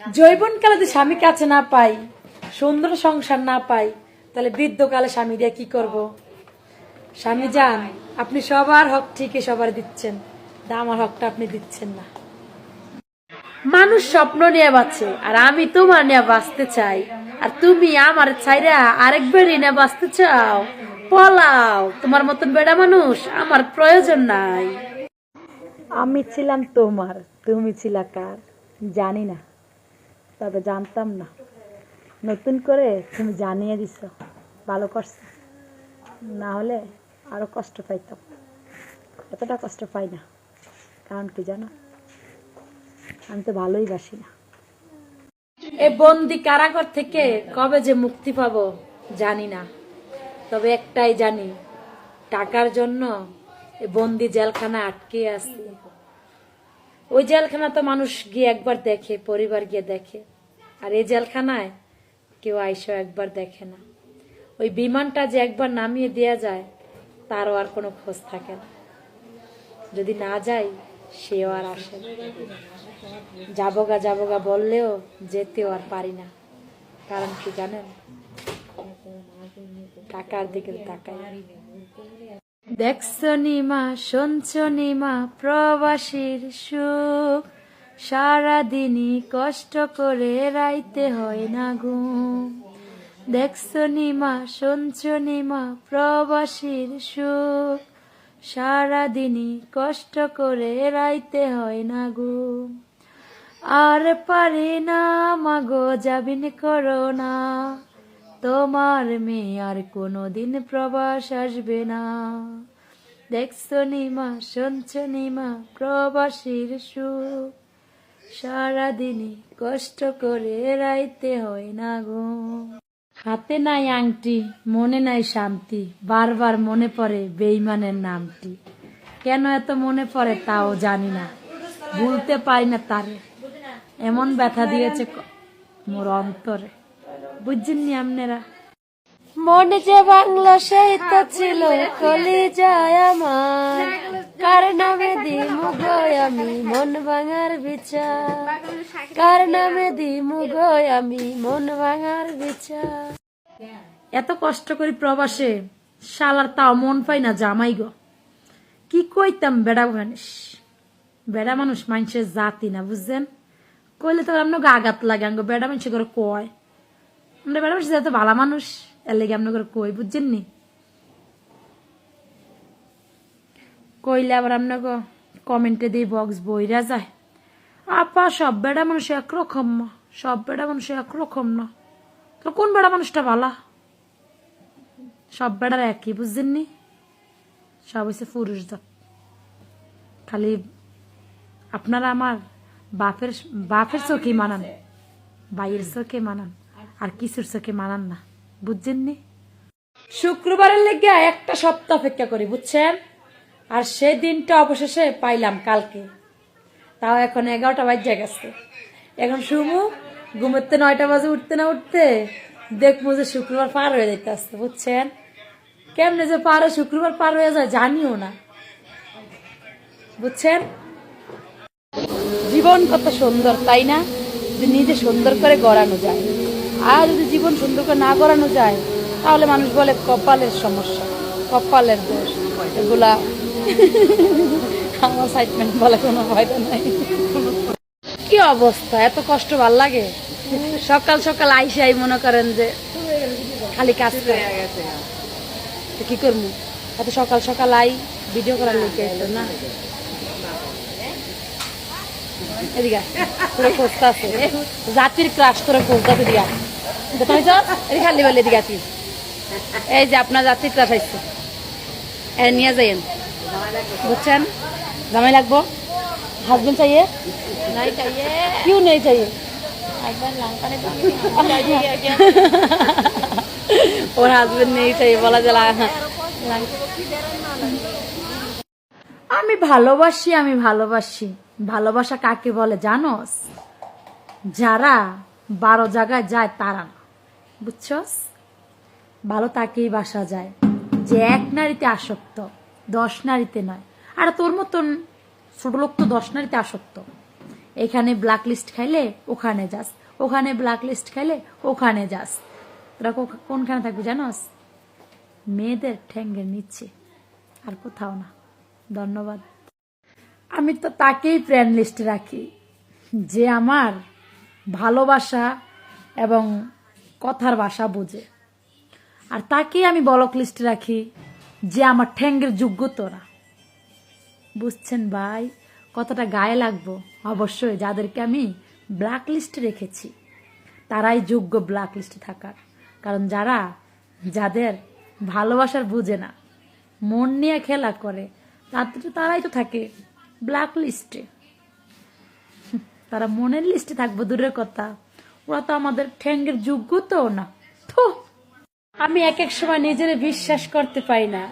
জৈবনকালে যদি স্বামী কাছে না পাই, সুন্দর সংসার না পাই, তাহলে বৃদ্ধকালে স্বামী দিয়ে কি করব? স্বামী যান, আপনি সবার হক ঠিকই সবার দিচ্ছেন আমার হকটা আপনি দিচ্ছেন না। মানুষ স্বপ্ন নিয়ে বাঁচে, আর আমি তোমার নিয়ে বাঁচতে চাই, আর তুমি আমার ছাইরা আরেক বেড়ি নিয়ে বাঁচতে চাও। পলাও, তোমার মতন বেড়া মানুষ আমার প্রয়োজন নাই। আমি ছিলাম তোমার, তুমি ছিলা কার? জানি না। তবে জানতাম না। নতুন করে তুমি জানিয়ে দিছ, ভালো করছ। না হলে আরও কষ্ট পাইতাম। এতটা কষ্ট পাই না। কারণ কি জানো? আমি তো ভালোই বাসি না। এ বন্দি কারাগার থেকে কবে যে মুক্তি পাবো জানি না। তবে একটাই জানি, টাকার জন্য বন্দি জেলখানা আটকে আছে। ওই জেলখানা তো মানুষ গিয়ে একবার দেখে, পরিবার গিয়ে দেখে। আর এই জেলখানায় কেউ আইসো একবার দেখে না। ওই বিমানটা যে একবার নামিয়ে দেয়া যায়, তারও আর কোনো খোঁজ থাকে না। যদি না যাই, সেও আর আসে যাবগা যাবগা বললেও যেতেও আর পারি না। কারণ কি জানেন? টাকার দিকে তাকাই দেখছ নিমা শুনছো নিমা প্রবাসীর সুখ। সারাদিনই কষ্ট করে রাইতে হয় না ঘুম। দেখছ নিমা শুনছো নিমা প্রবাসীর সুখ। সারাদিনই কষ্ট করে রাইতে হয় না ঘুম। আর পারি না মাগো যাবিন করো না। তোমার মেয়ে আর কোনো দিন প্রবাস আসবে না। দেখছ নিমা, শুনছ নিমা, প্রবাসীর সুখ। সারাদিনই কষ্ট করে রাইতে হয় না গো। হাতে নাই আংটি, মনে নাই শান্তি, বারবার মনে পড়ে বেইমানের নামটি। কেন এত মনে পড়ে তাও জানি না, ভুলতে পারি না তারে। এমন ব্যথা দিয়েছে মোর অন্তরে। বুঝছেননি আপনারা? মনে যে বাংলা সেই তো ছিল কলি যায় আমার। কার নামে দি মুগয় আমি? মন ভাঙার বিচার। কার নামে দি মুগয় আমি? মন ভাঙার বিচার। এত কষ্ট করি প্রবাসে শালার তাও মন পাই না জামাই গো। কি কইতাম বেড়া মানুষ? বেড়া মানুষ মানুষের জাতি না বুঝছেন? কইলে তো আপনাকে আঘাত লাগে আঙ্গ বেড়া মানুষ করে কয়? আমরা বেড়া মানুষ যেহেতু ভালো মানুষ, এর লেগে আপনাকে কই, বুঝছেন নি? কইলে আবার আপনাকে কমেন্টে দিয়ে বক্স বইরা যায়। আপা, সব বেড়া মানুষ একরকম না, সব বেড়া মানুষ একরকম না। তো কোন বেড়া মানুষটা ভালা? সব বেড়ার একই, বুঝছেন নি? সব হচ্ছে পুরুষ জাত খালি আপনারা আমার বাপের বাপের চোখে মানান বাইয়ের চোখে মানান। আর কিছুর চোখে মানান না, বুঝছেন নি? শুক্রবারের লেগে একটা সপ্তাহ অপেক্ষা করি, বুঝছেন? আর সেই দিনটা অবশেষে পাইলাম কালকে। তাও এখন এগারোটা বাজে গেছে। এখন শুমু ঘুমোতে নয়টা বাজে, উঠতে না উঠতে দেখব যে শুক্রবার পার হয়ে যেতে আসতে বুঝছেন? কেমনে যে পার শুক্রবার পার হয়ে যায় জানিও না। বুঝছেন? জীবন কত সুন্দর, তাই না? যে নিজে সুন্দর করে গড়ানো যায়। আর যদি জীবন সুন্দর করে না গড়ানো যায়, তাহলে মানুষ বলে কপালের সমস্যা, কপালের দোষ, এগুলা আমার সাইটমেন্ট বলে কোনো ফায়দা নাই। কি অবস্থা, এত কষ্ট ভালো লাগে? সকাল সকাল মনে করেন যে খালি কাজ করে। কি করব এত সকাল সকাল আই ভিডিও করার লিখে না? এদিকে জাতির ক্রাশ তোরা আছে এদিকে এই যে আপনার নিয়ে যাইয়েন। বুঝছেন? জামাই লাগবো। হাজবেন্ড নেই ওর হাজবেন্ড নেই চাই বলা আমি ভালোবাসি আমি ভালোবাসি। ভালোবাসা কাকে বলে জানোস? যারা বারো জায়গায় যায় তারা না বুঝছস? ভালো তাকেই বাসা যায়। যে এক নারীতে আসক্ত, দশ নারীতে নয়। আর তোর মতন ছোট লোক তো দশ নারীতে আসক্ত। এখানে ব্ল্যাক লিস্ট খাইলে ওখানে যাস, ওখানে ব্ল্যাক লিস্ট খাইলে ওখানে যাস। তোরা কোনখানে থাকবি জানোস? মেয়েদের ঠ্যাঙ্গের নিচ্ছে আর কোথাও না। ধন্যবাদ। আমি তো তাকেই ফ্রেন্ড লিস্টে রাখি। যে আমার ভালোবাসা এবং কথার ভাষা বোঝে। আর তাকেই আমি বলক লিস্টে রাখি যে আমার ঠ্যাঙ্গের যোগ্য তোরা। বুঝছেন ভাই? কতটা গায়ে লাগবো, অবশ্যই। যাদেরকে আমি ব্ল্যাক লিস্টে রেখেছি, তারাই যোগ্য ব্ল্যাক লিস্টে থাকার। কারণ যারা, যাদের ভালোবাসার বুঝে না, মন নিয়ে খেলা করে, তাদের তারাই তো থাকে ব্ল্যাক লিস্টে তারা মনের লিস্টে থাকব, দূরের কথা। ওরা তো আমাদের ঠ্যাঙ্গের যোগ্য তো না। থু! আমি এক এক সময় নিজের বিশ্বাস করতে পারি না।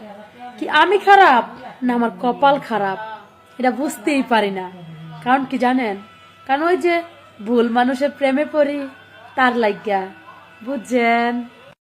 কি আমি খারাপ না আমার কপাল খারাপ? এটা বুঝতেই পারি না। কারণ কি জানেন? কারণ ওই যে ভুল মানুষের প্রেমে পড়ি, তার লাগিয়া বুঝছেন?